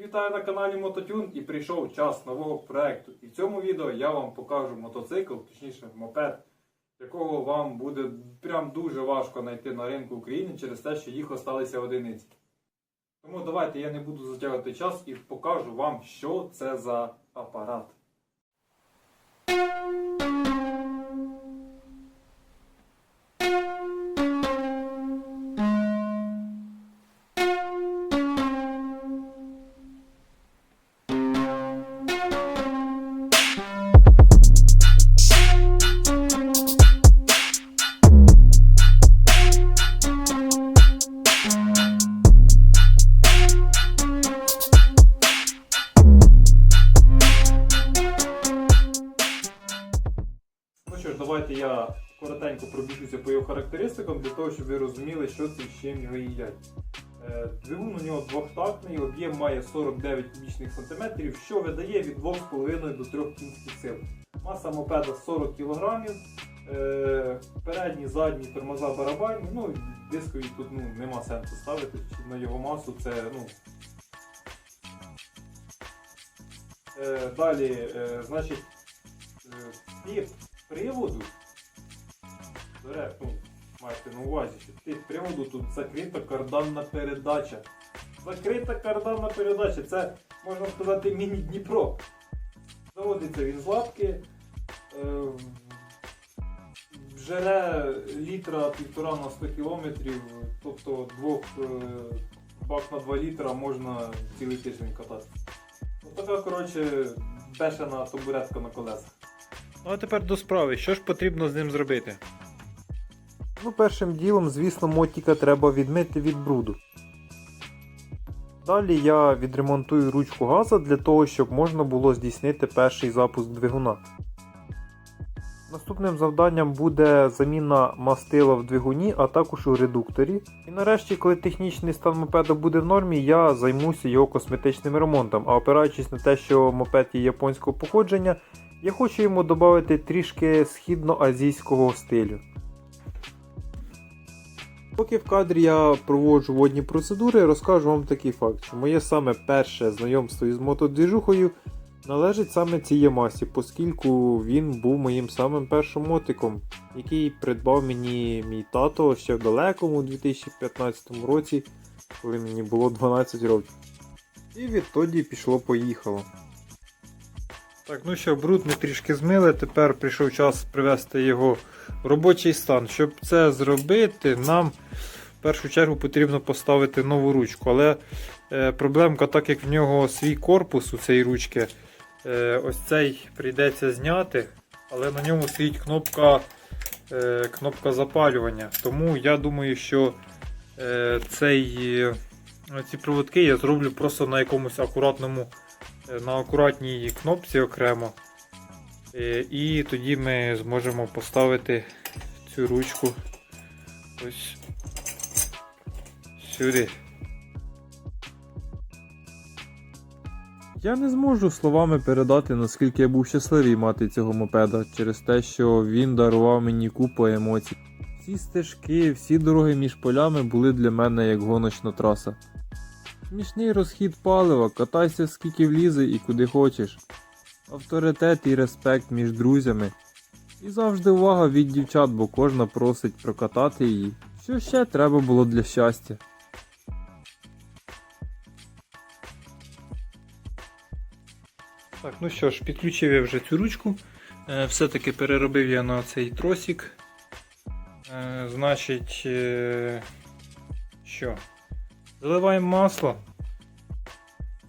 Вітаю на каналі Мототюн і прийшов час нового проекту. І в цьому відео я вам покажу мотоцикл, точніше мопед, якого вам буде прям дуже важко знайти на ринку України через те, що їх осталися одиниці. Тому давайте я не буду затягувати час і покажу вам, що це за апарат. Коротенько пробіжуся по його характеристикам для того, щоб ви розуміли, що це з чим його їдять. Е, Двигун у нього двохтактний, об'єм має 49 кубічних сантиметрів, що видає від 2,5 до 3 кінських сил. Маса мопеда 40 кг. Е, передні, задні тормоза барабанні. Ну, дискові тут ну, нема сенсу ставити на його масу. Це, ну, Е, далі, значить, тип приводу. Бере, ну, маєте на увазі, що тип приводу тут закрита карданна передача. Закрита карданна передача. Це, можна сказати, міні-Дніпро. Заводиться він з лапки. Е, Жере літра півтора на 100 кілометрів, тобто двох е, бак на 2 літра можна цілий тиждень кататися. Ну, така, коротше, бешена табуретка на колесах. Ну а тепер до справи, що ж потрібно з ним зробити? Ну, першим ділом, звісно, мотіка треба відмити від бруду. Далі я відремонтую ручку газа для того, щоб можна було здійснити перший запуск двигуна. Наступним завданням буде заміна мастила в двигуні, а також у редукторі. І нарешті, коли технічний стан мопеда буде в нормі, я займуся його косметичним ремонтом. А опираючись на те, що мопед є японського походження, я хочу йому додати трішки східноазійського стилю. Поки в кадрі я проводжу водні процедури, розкажу вам такий факт, що моє саме перше знайомство із мотодвіжухою належить саме цій Ямасі, оскільки він був моїм самим першим мотиком, який придбав мені мій тато ще в далекому 2015 році, коли мені було 12 років. І відтоді пішло-поїхало. Так, ну що, бруд ми трішки змили, тепер прийшов час привести його в робочий стан. Щоб це зробити, нам в першу чергу потрібно поставити нову ручку. Але е, проблемка, так як в нього свій корпус у цієї ручки, е, ось цей прийдеться зняти, але на ньому стоїть кнопка, е, кнопка запалювання. Тому я думаю, що е, цей, е, ці проводки я зроблю просто на якомусь акуратному на акуратній кнопці окремо. Е, І тоді ми зможемо поставити цю ручку ось сюди. Я не зможу словами передати, наскільки я був щасливий мати цього мопеда через те, що він дарував мені купу емоцій. Всі стежки, всі дороги між полями були для мене як гоночна траса. Смішний розхід палива, катайся скільки влізе і куди хочеш. Авторитет і респект між друзями. І завжди увага від дівчат, бо кожна просить прокатати її. Що ще треба було для щастя? Так, ну що ж, підключив я вже цю ручку. Е, Все-таки переробив я на цей тросик. Е, Значить, е, що? Заливаємо масло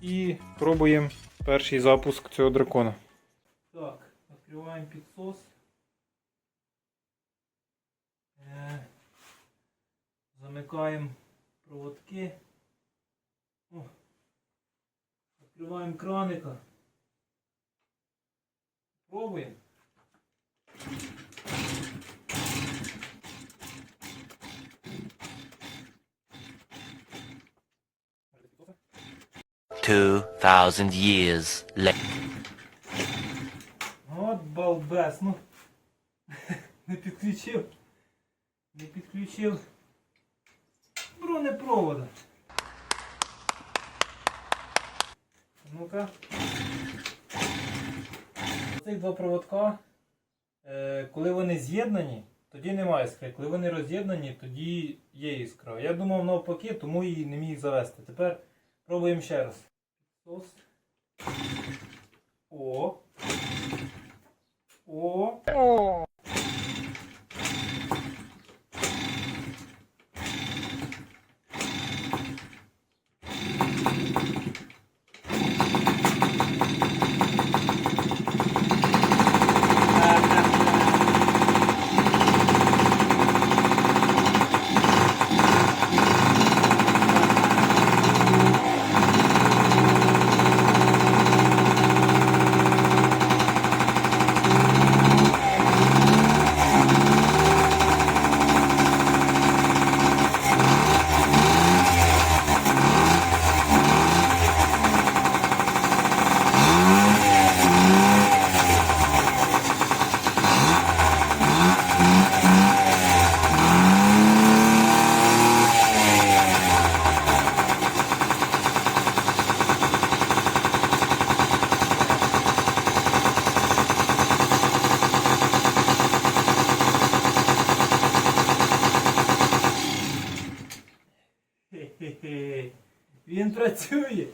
і пробуємо перший запуск цього дракона. Так, відкриваємо підсос. Е, Замикаємо проводки. О, Відкриваємо краника. Пробуємо. Two thousand years later. От балбес, ну. Не підключив. Не підключив. Бронепровода. Ну-ка. Цих два проводка, е, коли вони з'єднані, тоді немає іскри. Коли вони роз'єднані, тоді є іскра. Я думав навпаки, тому її не міг завести. Тепер пробуємо ще раз. Сос. О. О. Він працює.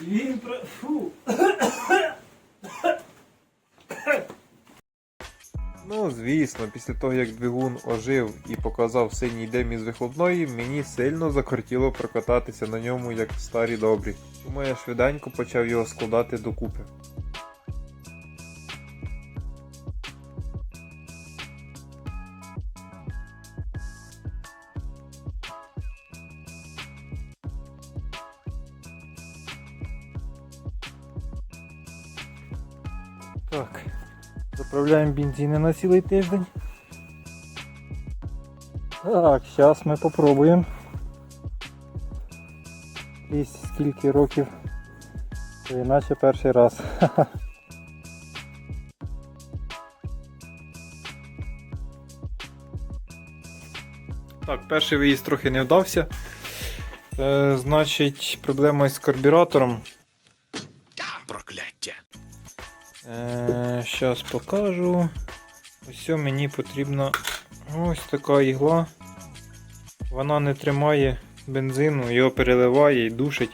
Він пра... Фу. Ну, звісно, після того як двигун ожив і показав синій дим із вихлопної, мені сильно закортіло прокататися на ньому як старі добрі. Тому я швиденько почав його складати докупи. Заправляємо бензини на цілий тиждень. Так, зараз ми попробуємо. І скільки років. то Іначе перший раз. Так, перший виїзд трохи не вдався. Е, значить, проблема з карбюратором. Прокляття. Е, покажу. Ось мені потрібна ось така ігла. Вона не тримає бензину, його переливає і душить.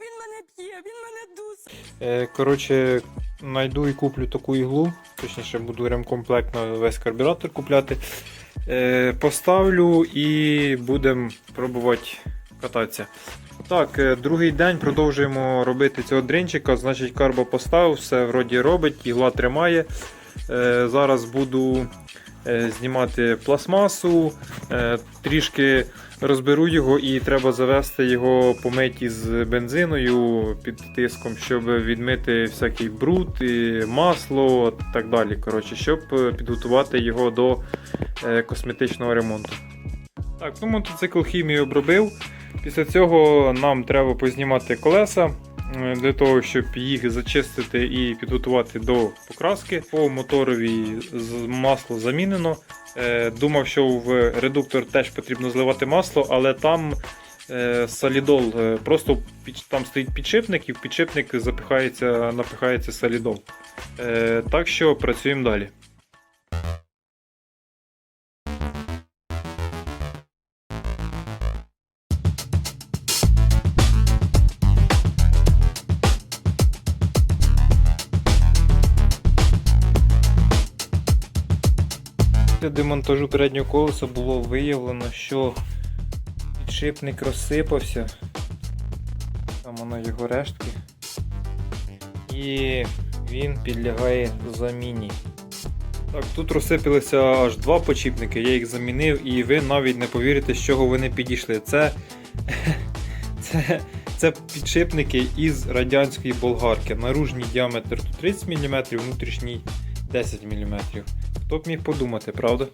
Він мене б'є, він мене дусить. Е, Коротше, знайду і куплю таку іглу. Точніше, буду ремкомплект на весь карбюратор купляти. Е, Поставлю і будемо пробувати кататися. Так, е, другий день продовжуємо робити цього дринчика. Значить, карбо поставив, все вроді робить, ігла тримає. Е, Зараз буду е, знімати пластмасу, трішки розберу його і треба завести його помить із бензиною під тиском, щоб відмити всякий бруд, і масло і так далі. Коротше, щоб підготувати його до косметичного ремонту. Так, ну мотоцикл хімію обробив. Після цього нам треба познімати колеса е, для того, щоб їх зачистити і підготувати до покраски. По моторові масло замінено. Е, Думав, що в редуктор теж потрібно зливати масло, але там е, солідол. Просто там стоїть підшипник, і в підшипник запихається, напихається солідол. Так що працюємо далі. Після демонтажу переднього колеса було виявлено, що підшипник розсипався. Там воно його рештки. І він підлягає заміні. Так, тут розсипалися аж два почіпники, я їх замінив, і ви навіть не повірите, з чого вони підійшли. Це, це, це підшипники із радянської болгарки. Наружній діаметр тут 30 мм, внутрішній 10 мм. Хто б міг подумати, правда?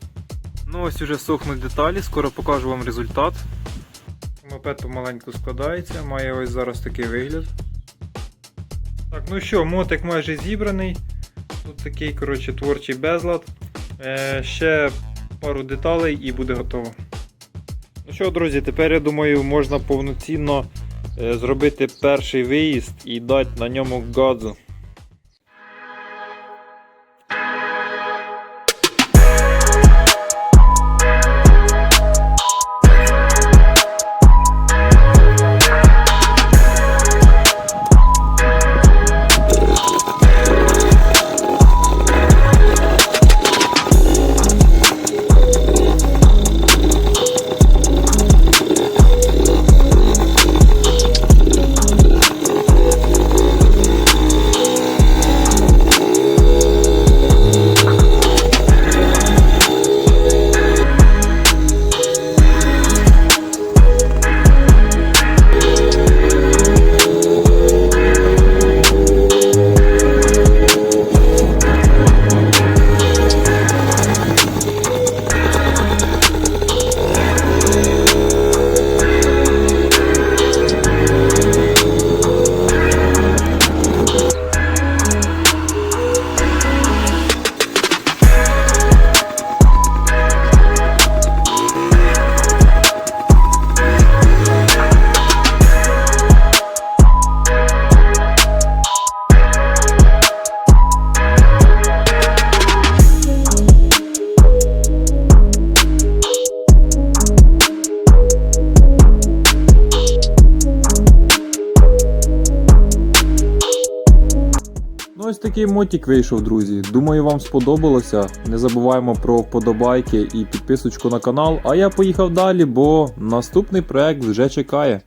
Ну ось уже сохнуть деталі, скоро покажу вам результат. Мопед помаленьку складається, має ось зараз такий вигляд. Так, ну що, мотик майже зібраний. Тут такий, коротше, творчий безлад. Е, ще пару деталей і буде готово. Ну що, друзі, тепер я думаю, можна повноцінно е, зробити перший виїзд і дати на ньому газу. Такий мотік вийшов, друзі. Думаю, вам сподобалося. Не забуваємо про вподобайки і підписочку на канал. А я поїхав далі, бо наступний проект вже чекає.